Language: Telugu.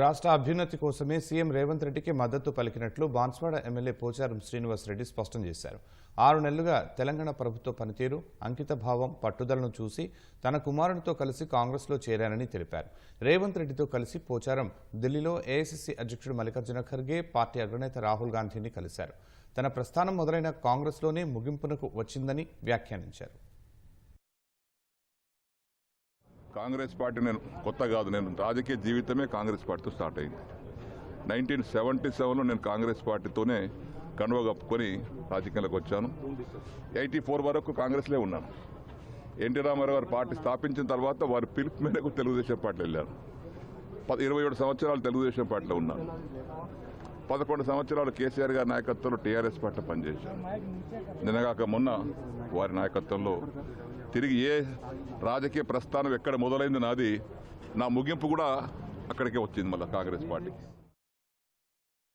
రాష్ట్ర అభ్యున్నతి కోసమే సీఎం రేవంత్ రెడ్డికి మద్దతు పలికినట్లు బాన్స్వాడ ఎమ్మెల్యే పోచారం శ్రీనివాస్ రెడ్డి స్పష్టం చేశారు. ఆరు నెలలుగా తెలంగాణ ప్రభుత్వ పనితీరు అంకిత భావం పట్టుదలను చూసి తన కుమారునితో కలిసి కాంగ్రెస్లో చేరానని తెలిపారు. రేవంత్ రెడ్డితో కలిసి పోచారం ఢిల్లీలో ఏఐసిసి అధ్యక్షుడు మల్లికార్జున ఖర్గే పార్టీ అగ్రనేత రాహుల్ గాంధీని కలిశారు. తన ప్రస్థానం మొదలైన కాంగ్రెస్లోనే ముగింపునకు వచ్చిందని వ్యాఖ్యానించారు. కాంగ్రెస్ పార్టీ నేను కొత్త కాదు నేను రాజకీయ జీవితమే కాంగ్రెస్ పార్టీతో స్టార్ట్ అయింది. నైన్టీన్ సెవెంటీ సెవెన్లో నేను కాంగ్రెస్ పార్టీతోనే కనువ కప్పుకొని రాజకీయాలకు వచ్చాను. ఎయిటీ ఫోర్ వరకు కాంగ్రెస్లే ఉన్నాను. ఎన్టీ రామారావు గారు పార్టీ స్థాపించిన తర్వాత వారి పిలుపు మేరకు తెలుగుదేశం పార్టీలో వెళ్ళాను. పది ఇరవై ఏడు సంవత్సరాలు తెలుగుదేశం పార్టీలో ఉన్నాను. పదకొండు సంవత్సరాలు కేసీఆర్ గారి నాయకత్వంలో టీఆర్ఎస్ పార్టీ పనిచేశాను. నిన్నగాక మొన్న వారి నాయకత్వంలో తిరిగి ఏ రాజకీయ ప్రస్థానం ఎక్కడ మొదలైంది నాది నా ముగింపు కూడా అక్కడికే వచ్చింది మళ్ళీ కాంగ్రెస్ పార్టీ